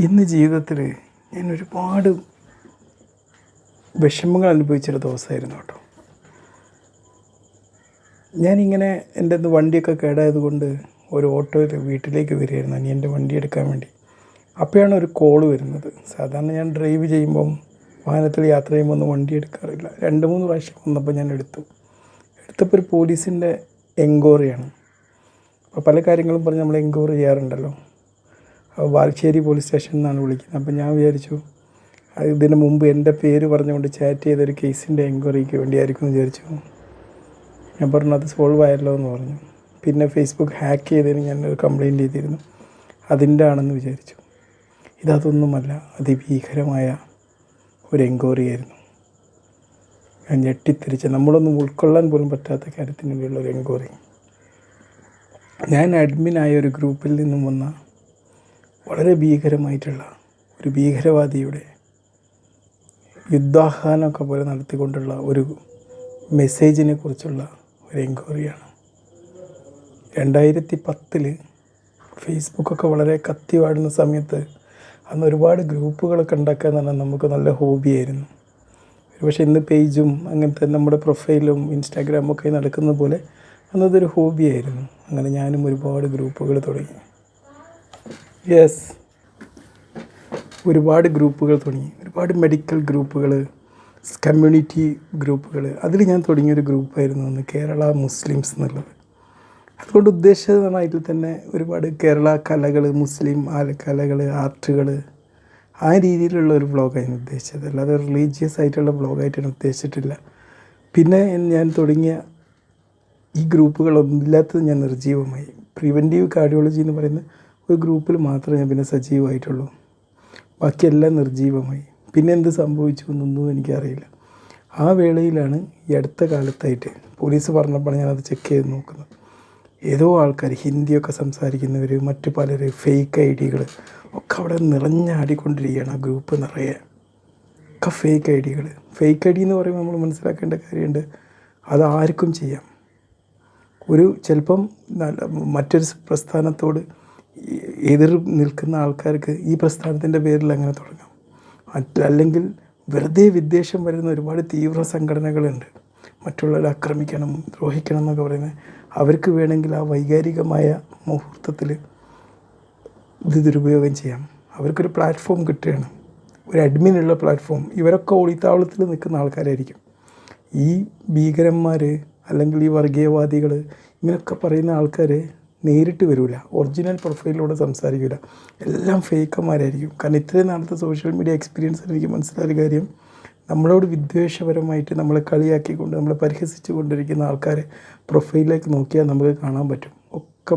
ഇന്ന് ജീവിതത്തിൽ ഞാൻ ഒരുപാട് വിഷമങ്ങൾ അനുഭവിച്ചൊരു ദിവസമായിരുന്നു കേട്ടോ. ഞാനിങ്ങനെ എന്റെ വണ്ടിയൊക്കെ കേടായത് കൊണ്ട് ഒരു ഓട്ടോയിൽ വീട്ടിലേക്ക് വരികയായിരുന്നു അനി എന്റെ വണ്ടി എടുക്കാൻ വേണ്ടി. അപ്പോഴാണ് ഒരു കോൾ വരുന്നത്. സാധാരണ ഞാൻ ഡ്രൈവ് ചെയ്യുമ്പം വാഹനത്തിൽ യാത്ര ചെയ്യുമ്പോൾ ഒന്നും വണ്ടി എടുക്കാറില്ല. രണ്ട് മൂന്ന് പ്രാവശ്യം വന്നപ്പോൾ ഞാൻ എടുത്തു. എടുത്തപ്പോൾ ഒരു പോലീസിന്റെ എൻക്വയറിയാണ് അപ്പോൾ പല കാര്യങ്ങളും പറഞ്ഞ് നമ്മൾ എൻക്വയറി ചെയ്യാറുണ്ടല്ലോ. ബാലുശ്ശേരി പോലീസ് സ്റ്റേഷൻ എന്നാണ് വിളിക്കുന്നത്. അപ്പം ഞാൻ വിചാരിച്ചു ഇതിന് മുമ്പ് എന്റെ പേര് പറഞ്ഞുകൊണ്ട് ചാറ്റ് ചെയ്തൊരു കേസിന്റെ എൻക്വയറിക്ക് വേണ്ടിയായിരിക്കും എന്ന് വിചാരിച്ചു. ഞാൻ പറഞ്ഞു അത് സോൾവ് ആയല്ലോ എന്ന് പറഞ്ഞു. പിന്നെ ഫേസ്ബുക്ക് ഹാക്ക് ചെയ്തതിന് ഞാൻ ഒരു കംപ്ലയിന്റ് ചെയ്തിരുന്നു. അതിന്റെ ആണെന്ന് വിചാരിച്ചു. ഇതതൊന്നുമല്ല അതിഭീകരമായ ഒരു എൻക്വയറി ആയിരുന്നു. ഞാൻ ഞെട്ടിത്തിരിച്ച നമ്മളൊന്നും ഉൾക്കൊള്ളാൻ പോലും പറ്റാത്ത കാര്യത്തിന് വേണ്ടിയുള്ള ഒരു എൻക്വയറി. ഞാൻ അഡ്മിനായ ഒരു ഗ്രൂപ്പിൽ നിന്നും വന്ന വളരെ ഭീകരമായിട്ടുള്ള ഒരു ഭീകരവാദിയുടെ യുദ്ധാഹ്വാനമൊക്കെ പോലെ നടത്തിക്കൊണ്ടുള്ള ഒരു മെസ്സേജിനെ കുറിച്ചുള്ള ഒരു എൻക്വയറിയാണ് രണ്ടായിരത്തി പത്തിൽ ഫേസ്ബുക്കൊക്കെ വളരെ കത്തി വാടുന്ന സമയത്ത് അന്ന് ഒരുപാട് ഗ്രൂപ്പുകളൊക്കെ ഉണ്ടാക്കുക എന്ന് പറഞ്ഞാൽ നമുക്ക് നല്ല ഹോബിയായിരുന്നു പക്ഷേ ഇന്ന് പേജും അങ്ങനത്തെ നമ്മുടെ പ്രൊഫൈലും ഇൻസ്റ്റാഗ്രാമൊക്കെ നടക്കുന്ന പോലെ അന്നതൊരു ഹോബിയായിരുന്നു അങ്ങനെ ഞാനും ഒരുപാട് ഗ്രൂപ്പുകൾ തുടങ്ങി. യെസ് ഒരുപാട് ഗ്രൂപ്പുകൾ തുടങ്ങി. ഒരുപാട് മെഡിക്കൽ ഗ്രൂപ്പുകൾ കമ്മ്യൂണിറ്റി ഗ്രൂപ്പുകൾ അതിൽ ഞാൻ തുടങ്ങിയൊരു ഗ്രൂപ്പായിരുന്നു അന്ന് കേരള മുസ്ലിംസ് എന്നുള്ളത്. അതുകൊണ്ട് ഉദ്ദേശിച്ചതായിട്ട് തന്നെ ഒരുപാട് കേരള കലകൾ മുസ്ലിം കലകൾ ആർട്ടുകൾ ആ രീതിയിലുള്ള ഒരു വ്ളോഗായിരുന്നു ഉദ്ദേശിച്ചത്. അല്ലാതെ റിലീജിയസ് ആയിട്ടുള്ള വ്ളോഗായിട്ടാണ് ഉദ്ദേശിച്ചിട്ടില്ല. പിന്നെ ഞാൻ തുടങ്ങിയ ഈ ഗ്രൂപ്പുകളൊന്നുമില്ലാത്തത് ഞാൻ നിർജീവമായി പ്രിവെന്റീവ് കാർഡിയോളജി എന്ന് പറയുന്ന ഒരു ഗ്രൂപ്പിൽ മാത്രമേ ഞാൻ പിന്നെ സജീവമായിട്ടുള്ളൂ. ബാക്കിയെല്ലാം നിർജീവമായി. പിന്നെ എന്ത് സംഭവിച്ചു എന്നൊന്നും എനിക്കറിയില്ല. ആ വേളയിലാണ് ഈ അടുത്ത കാലത്തായിട്ട് പോലീസ് പറഞ്ഞപ്പോൾ ഞാനത് ചെക്ക് ചെയ്ത് നോക്കുന്നത്. ഏതോ ആൾക്കാർ ഹിന്ദിയൊക്കെ സംസാരിക്കുന്നവർ മറ്റു പലർ ഫേക്ക് ഐ ഡികൾ ഒക്കെ അവിടെ നിറഞ്ഞാടിക്കൊണ്ടിരിക്കുകയാണ് ആ ഗ്രൂപ്പ് നിറയെ. ഒക്കെ ഫേക്ക് ഐ ഡികൾ ഫേക്ക് ഐ ഡി എന്ന് പറയുമ്പോൾ നമ്മൾ മനസ്സിലാക്കേണ്ട കാര്യമുണ്ട് അത് ആർക്കും ചെയ്യാം. ഒരു ചിലപ്പം മറ്റൊരു പ്രസ്ഥാനത്തോട് എതിർ നിൽക്കുന്ന ആൾക്കാർക്ക് ഈ പ്രസ്ഥാനത്തിന്റെ പേരിൽ അങ്ങനെ തുടങ്ങാം? മറ്റല്ലെങ്കിൽ വെറുതെ വിദ്വേഷം വരുന്ന ഒരുപാട് തീവ്ര സംഘടനകളുണ്ട്. മറ്റുള്ളവരെ ആക്രമിക്കണം ദ്രോഹിക്കണം എന്നൊക്കെ പറയുന്നത്. അവർക്ക് വേണമെങ്കിൽ ആ വൈകാരികമായ മുഹൂർത്തത്തിൽ ഇത് ദുരുപയോഗം ചെയ്യാം. അവർക്കൊരു പ്ലാറ്റ്ഫോം കിട്ടുകയാണ്. ഒരു അഡ്മിനുള്ള പ്ലാറ്റ്ഫോം. ഇവരൊക്കെ ഒളിത്താവളത്തിൽ നിൽക്കുന്ന ആൾക്കാരായിരിക്കും. ഈ ഭീകരന്മാർ അല്ലെങ്കിൽ ഈ വർഗീയവാദികൾ ഇങ്ങനെയൊക്കെ പറയുന്ന ആൾക്കാർ നേരിട്ട് വരില്ല ഒറിജിനൽ പ്രൊഫൈലിലൂടെ സംസാരിക്കില്ല എല്ലാം ഫേക്കന്മാരായിരിക്കും. കാരണം ഇത്രയും നാളത്തെ സോഷ്യൽ മീഡിയ എക്സ്പീരിയൻസ് എനിക്ക് മനസ്സിലായ കാര്യം നമ്മളോട് വിദ്വേഷപരമായിട്ട് നമ്മളെ കളിയാക്കിക്കൊണ്ട് നമ്മളെ പരിഹസിച്ചു കൊണ്ടിരിക്കുന്ന ആൾക്കാരെ പ്രൊഫൈലിലേക്ക് നോക്കിയാൽ നമുക്ക് കാണാൻ പറ്റും. ഒക്കെ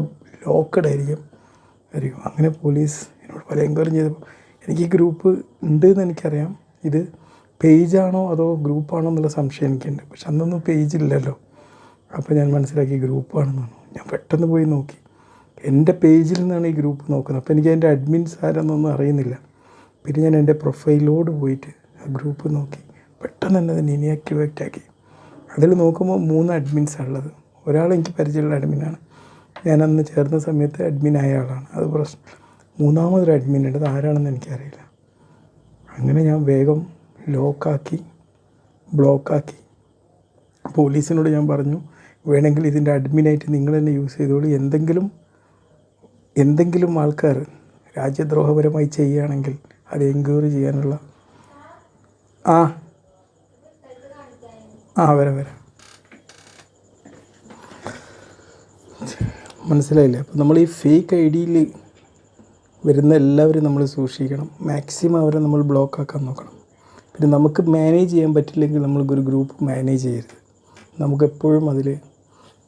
ലോക്കഡ് ആയിരിക്കും. ആയിരിക്കും. അങ്ങനെ പോലീസ് എന്നോട് പല എൻക്വയറി ചെയ്തപ്പോൾ എനിക്ക് ഈ ഗ്രൂപ്പ് ഉണ്ട് എന്ന് എനിക്കറിയാം. ഇത് പേജാണോ അതോ ഗ്രൂപ്പാണോ എന്നുള്ള സംശയം എനിക്കുണ്ട്. പക്ഷെ അന്നൊന്നും പേജില്ലല്ലോ അപ്പോൾ ഞാൻ മനസ്സിലാക്കി ഗ്രൂപ്പാണെന്ന് പറഞ്ഞു. ഞാൻ പെട്ടെന്ന് പോയി നോക്കി. എന്റെ പേജിൽ നിന്നാണ് ഈ ഗ്രൂപ്പ് നോക്കുന്നത്. അപ്പോൾ എനിക്ക് അതിന്റെ അഡ്മിൻസ് ആരെന്നൊന്നും അറിയുന്നില്ല. പിന്നെ ഞാൻ എന്റെ പ്രൊഫൈലോട് പോയിട്ട് ആ ഗ്രൂപ്പ് നോക്കി. പെട്ടെന്ന് തന്നെ അതിനെ ഇനിയാക്ടിവേറ്റ് ആക്കി. അതിൽ നോക്കുമ്പോൾ മൂന്ന് അഡ്മിൻസാണ് ഉള്ളത്. ഒരാൾ എനിക്ക് പരിചയമുള്ള അഡ്മിനാണ് ഞാൻ അന്ന് ചേർന്ന സമയത്ത് അഡ്മിൻ ആയ ആളാണ്. അത് പ്രശ്നം. മൂന്നാമതൊരു അഡ്മിൻ ഉണ്ട്. അത് ആരാണെന്ന് എനിക്കറിയില്ല. അങ്ങനെ ഞാൻ വേഗം ലോക്കാക്കി ബ്ലോക്കാക്കി പോലീസിനോട് ഞാൻ പറഞ്ഞു വേണമെങ്കിൽ ഇതിന്റെ അഡ്മിനായിട്ട് നിങ്ങൾ തന്നെ യൂസ് ചെയ്തോളൂ. എന്തെങ്കിലും എന്തെങ്കിലും ആൾക്കാർ രാജ്യദ്രോഹപരമായി ചെയ്യുകയാണെങ്കിൽ അത് എൻക്വയറി ചെയ്യാനുള്ള ആ. ആ വരാം വരാം. മനസ്സിലായില്ലേ? അപ്പോൾ നമ്മൾ ഈ ഫേക്ക് ഐ ഡിയിൽ വരുന്ന എല്ലാവരും നമ്മൾ സൂക്ഷിക്കണം. മാക്സിമം അവരെ നമ്മൾ ബ്ലോക്ക് ആക്കാൻ നോക്കണം. പിന്നെ നമുക്ക് മാനേജ് ചെയ്യാൻ പറ്റില്ലെങ്കിൽ നമ്മൾക്കൊരു ഗ്രൂപ്പ് മാനേജ് ചെയ്യരുത്. നമുക്കെപ്പോഴും അതിൽ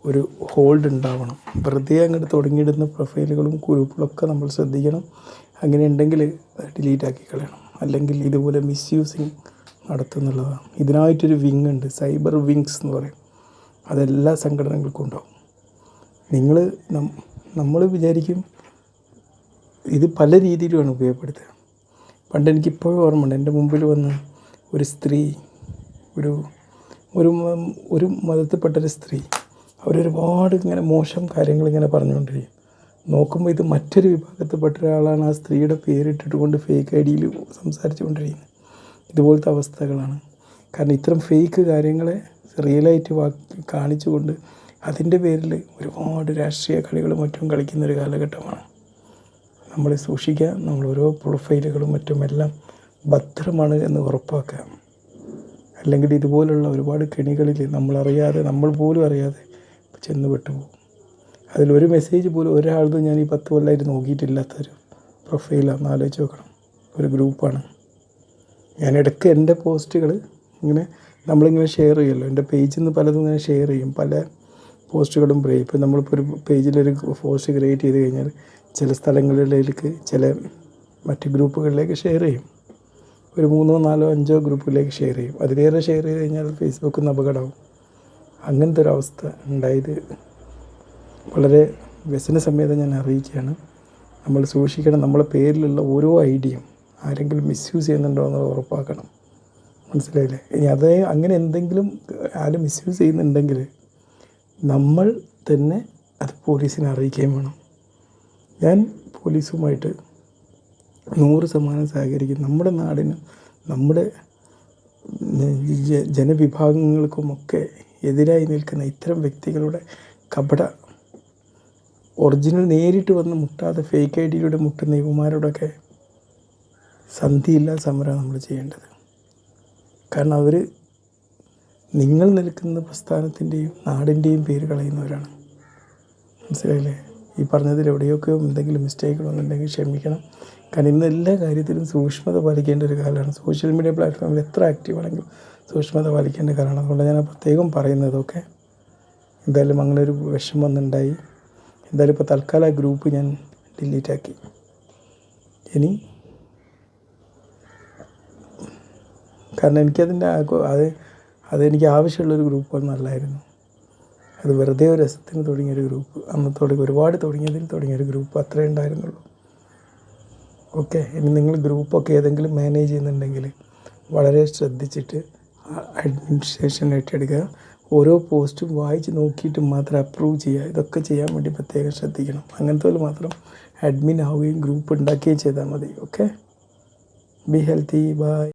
ഒരു ഹോൾഡ് ഉണ്ടാവണം. വെറുതെ അങ്ങോട്ട് തുടങ്ങിയിടുന്ന പ്രൊഫൈലുകളും ഗ്രൂപ്പുകളൊക്കെ നമ്മൾ ശ്രദ്ധിക്കണം. അങ്ങനെ ഉണ്ടെങ്കിൽ ഡിലീറ്റ് ആക്കി കളയണം. അല്ലെങ്കിൽ ഇതുപോലെ മിസ്യൂസിങ് നടത്തുന്നുള്ളതാണ്. ഇതിനായിട്ടൊരു വിങ് ഉണ്ട്. സൈബർ വിങ്സ് എന്ന് പറയും. അതെല്ലാ സംഘടനകൾക്കും ഉണ്ടാവും. നിങ്ങൾ നമ്മൾ വിചാരിക്കും ഇത് പല രീതിയിലുമാണ് ഉപയോഗപ്പെടുത്തുക. പണ്ട് എനിക്കിപ്പോഴും ഓർമ്മയുണ്ട്. എന്റെ മുമ്പിൽ വന്ന് ഒരു സ്ത്രീ ഒരു ഒരു ഒരു മതത്തിൽപ്പെട്ടൊരു സ്ത്രീ അവരൊരുപാട് ഇങ്ങനെ മോശം കാര്യങ്ങൾ ഇങ്ങനെ പറഞ്ഞുകൊണ്ടിരിക്കും. നോക്കുമ്പോൾ ഇത് മറ്റൊരു വിഭാഗത്തിൽപ്പെട്ട ഒരാളാണ് ആ സ്ത്രീയുടെ പേരിട്ടിട്ട് കൊണ്ട് ഫേക്ക് ഐ ഡിയിൽ സംസാരിച്ചു കൊണ്ടിരിക്കുന്നത് ഇതുപോലത്തെ അവസ്ഥകളാണ്. കാരണം ഇത്തരം ഫേക്ക് കാര്യങ്ങളെ റിയലായിട്ട് വാക്കി കാണിച്ചുകൊണ്ട് അതിന്റെ പേരിൽ ഒരുപാട് രാഷ്ട്രീയ കളികളും മറ്റും കളിക്കുന്ന ഒരു കാലഘട്ടമാണ്. നമ്മൾ സൂക്ഷിക്കുക നമ്മൾ ഓരോ പ്രൊഫൈലുകളും മറ്റും എല്ലാം ഭദ്രമാണ് എന്ന് ഉറപ്പാക്കുക. അല്ലെങ്കിൽ ഇതുപോലുള്ള ഒരുപാട് കെണികളിൽ നമ്മളറിയാതെ നമ്മൾ പോലും അറിയാതെ ചെന്ന് പെട്ടുപോകും അതിലൊരു മെസ്സേജ് പോലും ഒരാളത് ഞാൻ ഈ പത്ത് കൊല്ലമായിട്ട് നോക്കിയിട്ടില്ലാത്തൊരു പ്രൊഫൈലാണെന്ന് ആലോചിച്ച് നോക്കണം. ഒരു ഗ്രൂപ്പാണ് ഞാൻ ഇടയ്ക്ക് എന്റെ പോസ്റ്റുകൾ ഇങ്ങനെ നമ്മളിങ്ങനെ ഷെയർ ചെയ്യുമല്ലോ. എന്റെ പേജിൽ നിന്ന് പലതും ഇങ്ങനെ ഷെയർ ചെയ്യും. പല പോസ്റ്റുകളും പ്രേ ഇപ്പം നമ്മളിപ്പോൾ ഒരു പേജിലൊരു പോസ്റ്റ് ക്രിയേറ്റ് ചെയ്ത് കഴിഞ്ഞാൽ ചില സ്ഥലങ്ങളിലേക്ക് ചില മറ്റ് ഗ്രൂപ്പുകളിലേക്ക് ഷെയർ ചെയ്യും. ഒരു മൂന്നോ നാലോ അഞ്ചോ ഗ്രൂപ്പിലേക്ക് ഷെയർ ചെയ്യും. അതിലേറെ ഷെയർ ചെയ്ത് കഴിഞ്ഞാൽ ഫേസ്ബുക്കിൽ നിന്ന് അപകടമാവും. അങ്ങനത്തെ ഒരു അവസ്ഥ ഉണ്ടായത് വളരെ വ്യസന സമയത്ത് ഞാൻ അറിയിക്കുകയാണ്. നമ്മൾ സൂക്ഷിക്കണം നമ്മളെ പേരിലുള്ള ഓരോ ഐഡിയയും ആരെങ്കിലും മിസ്യൂസ് ചെയ്യുന്നുണ്ടോ എന്ന് ഉറപ്പാക്കണം. മനസ്സിലായില്ലേ? ഇനി അതേ അങ്ങനെ എന്തെങ്കിലും ആരും മിസ്യൂസ് ചെയ്യുന്നുണ്ടെങ്കിൽ നമ്മൾ തന്നെ അത് പോലീസിനെ അറിയിക്കുകയും വേണം. ഞാൻ പോലീസുമായിട്ട് നൂറ് ശതമാനം സഹകരിക്കും. നമ്മുടെ നാടിനും നമ്മുടെ ജനവിഭാഗങ്ങൾക്കുമൊക്കെ എതിരായി നിൽക്കുന്ന ഇത്തരം വ്യക്തികളുടെ കപട ഒറിജിനൽ നേരിട്ട് വന്ന് മുട്ടാതെ ഫേക്ക് ഐ ഡിയിലൂടെ മുട്ടുന്ന ഇവന്മാരോടൊക്കെ സന്ധിയില്ല സമരമാണ് നമ്മൾ ചെയ്യേണ്ടത്. കാരണം അവർ നിങ്ങൾ നിൽക്കുന്ന പ്രസ്ഥാനത്തിന്റെയും നാടിന്റെയും പേര് കളയുന്നവരാണ്. മനസ്സിലായില്ലേ? ഈ പറഞ്ഞതിൽ എവിടെയൊക്കെ എന്തെങ്കിലും മിസ്റ്റേക്കുകൾ വന്നിട്ടുണ്ടെങ്കിൽ ക്ഷമിക്കണം. കാരണം ഇന്ന് എല്ലാ കാര്യത്തിലും സൂക്ഷ്മത പാലിക്കേണ്ട ഒരു കാലമാണ്. സോഷ്യൽ മീഡിയ പ്ലാറ്റ്ഫോമിൽ എത്ര ആക്റ്റീവ് ആണെങ്കിലും സൂക്ഷ്മത പാലിക്കേണ്ട കാലമാണ്. അതുകൊണ്ട് ഞാൻ പ്രത്യേകം പറയുന്നതൊക്കെ എന്തായാലും അങ്ങനെ ഒരു വിഷമം വന്നുണ്ടായി. എന്തായാലും ഇപ്പോൾ തൽക്കാലം ആ ഗ്രൂപ്പ് ഞാൻ ഡിലീറ്റ് ആക്കി. ഇനി കാരണം എനിക്കതിന്റെ അത് അതെനിക്ക് ആവശ്യമുള്ളൊരു ഗ്രൂപ്പ് നല്ലായിരുന്നു അത് വെറുതെ ഒരു രസത്തിന് തുടങ്ങിയൊരു ഗ്രൂപ്പ് അന്ന് തുടങ്ങി ഒരുപാട് തുടങ്ങിയതിൽ തുടങ്ങിയൊരു ഗ്രൂപ്പ് അത്രേ ഉണ്ടായിരുന്നുള്ളൂ. ഓക്കെ ഇനി നിങ്ങൾ ഗ്രൂപ്പൊക്കെ ഏതെങ്കിലും മാനേജ് ചെയ്യുന്നുണ്ടെങ്കിൽ വളരെ ശ്രദ്ധിച്ചിട്ട് അഡ്മിനിസ്ട്രേഷൻ ഏറ്റെടുക്കുക. ഓരോ പോസ്റ്റും വായിച്ച് നോക്കിയിട്ട് മാത്രം അപ്രൂവ് ചെയ്യുക. ഇതൊക്കെ ചെയ്യാൻ വേണ്ടി പ്രത്യേകം ശ്രദ്ധിക്കണം. അങ്ങനത്തെ മാത്രം അഡ്മിൻ ആവുകയും ഗ്രൂപ്പ് ഉണ്ടാക്കുകയും ചെയ്താൽ മതി. ഓക്കെ? Be healthy. ബൈ.